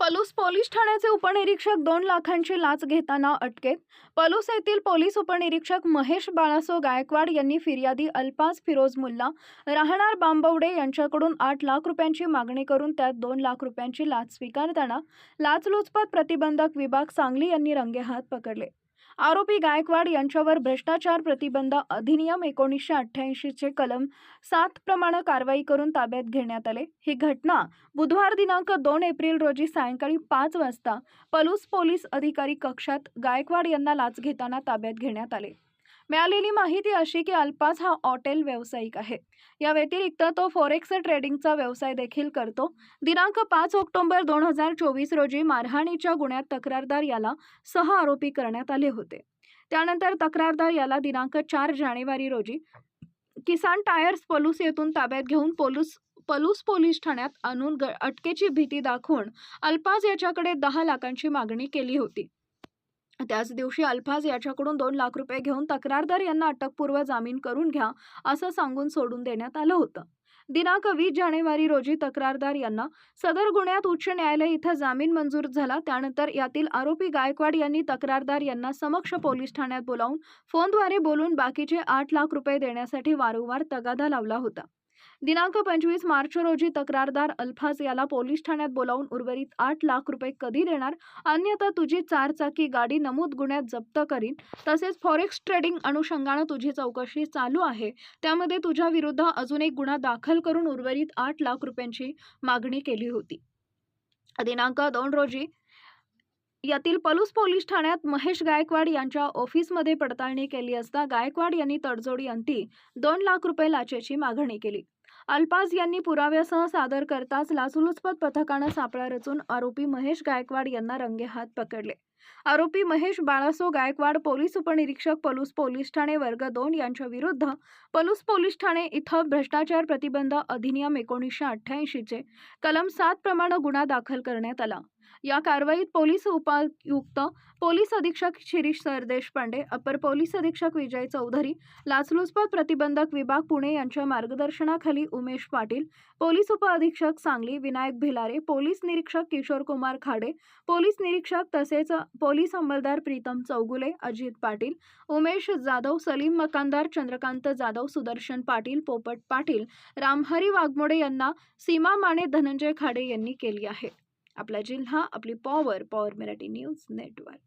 Police ठाण्याचे उपनिरीक्षक दोन लाखांची लाच घेताना अटकेत. पलूस येथील पोलीस उपनिरीक्षक महेश बाळासो गायकवाड यांनी फिर्यादी अल्पास फिरोज मुल्ला राहणार बांबवडे यांच्याकडून आठ लाख रुपयांची मागणी करून त्यात दोन लाख रुपयांची लाच स्वीकारताना लाचलुचपत प्रतिबंधक विभाग सांगली यांनी रंगेहात पकडले. आरोपी गायकवाड यांच्यावर भ्रष्टाचार प्रतिबंध अधिनियम एकोणीसशे अठ्ठ्याऐंशीचे कलम सात प्रमाणे कारवाई करून ताब्यात घेण्यात आले. ही घटना बुधवार दिनांक दोन एप्रिल रोजी सायंकाळी पाच वाजता पलूस पोलीस अधिकारी कक्षात गायकवाड यांना लाच घेताना ताब्यात घेण्यात आले. मिळालेली माहिती अशी की अल्पास हा हॉटेल व्यावसायिक आहे. या व्यतिरिक्त तो फॉरेक्स ट्रेडिंगचा व्यवसाय देखील करतो. दिनांक पाच ऑक्टोबर दोन हजार चोवीस रोजी मारहाणीच्या गुन्ह्यात तक्रारदार याला सह आरोपी करण्यात आले होते. त्यानंतर तक्रारदार याला दिनांक चार जानेवारी रोजी किसान टायर्स पलूस येथून ताब्यात घेऊन पोलूस पलूस पोलीस ठाण्यात आणून ग अटकेची भीती दाखवून अल्फाज याच्याकडे दहा लाखांची मागणी केली होती. त्याच दिवशी अल्फाज याच्याकडून दोन लाख रुपये घेऊन तक्रारदार यांना अटकपूर्व जामीन करून घ्या असं सांगून सोडून देण्यात आलं होतं. दिनांक वीस जानेवारी रोजी तक्रारदार यांना सदर गुन्ह्यात उच्च न्यायालय इथं जामीन मंजूर झाला. त्यानंतर यातील आरोपी गायकवाड यांनी तक्रारदार यांना समक्ष पोलीस ठाण्यात बोलावून फोनद्वारे बोलून बाकीचे आठ लाख रुपये देण्यासाठी वारंवार तगादा लावला होता. दिनांक पंचवीस मार्च रोजी तक्रारदार अल्फाज याला पोलीस ठाण्यात बोलावून उर्वरित आठ लाख रुपये कधी देणार? अन्यथा तुझी चारचाकी गाडी नमूद गुन्ह्यात जप्त करीन. तसेच फॉरेक्स ट्रेडिंग अनुषंगानं तुझी चौकशी चालू आहे. त्यामध्ये तुझ्या विरुद्ध अजून एक गुन्हा दाखल करून उर्वरित आठ लाख रुपयांची मागणी केली होती. दिनांक दोन रोजी यातील पलूस पोलीस ठाण्यात महेश गायकवाड यांच्या ऑफिसमध्ये पडताळणी केली असता गायकवाड यांनी तडजोडी अंती दोन लाख रुपये लाचेची मागणी केली. अल्पाज यांनी पुराव्यासह सादर करताच लाचलुचपत पथकानं सापळा रचून आरोपी महेश गायकवाड यांना रंगेहात पकडले. आरोपी महेश बाळासो गायकवाड पोलीस उपनिरीक्षक पलूस पोलीस ठाणे वर्ग दोन यांच्या विरुद्ध पलूस पोलीस ठाणे इथं भ्रष्टाचार प्रतिबंध अधिनियम एकोणीसशे अठ्ठ्याऐंशीचे कलम सात प्रमाणे गुन्हा दाखल करण्यात आला. या कारवाईत पोलीस उपायुक्त पोलीस अधीक्षक शिरीष सरदेशपांडे अपर पोलीस अधीक्षक विजय चौधरी लाचलुचपत प्रतिबंधक विभाग पुणे यांच्या मार्गदर्शनाखाली उमेश पाटील पोलीस उपअधीक्षक सांगली विनायक भिलारे पोलीस निरीक्षक किशोर कुमार खाडे पोलीस निरीक्षक तसेच पोलीस अंमलदार प्रीतम चौगुले अजित पाटील उमेश जाधव सलीम मकानदार चंद्रकांत जाधव सुदर्शन पाटील पोपट पाटील रामहरी वाघमोडे यांना सीमा माने धनंजय खाडे यांनी केली आहे. आपला जिल्हा आपली power power Marathi news network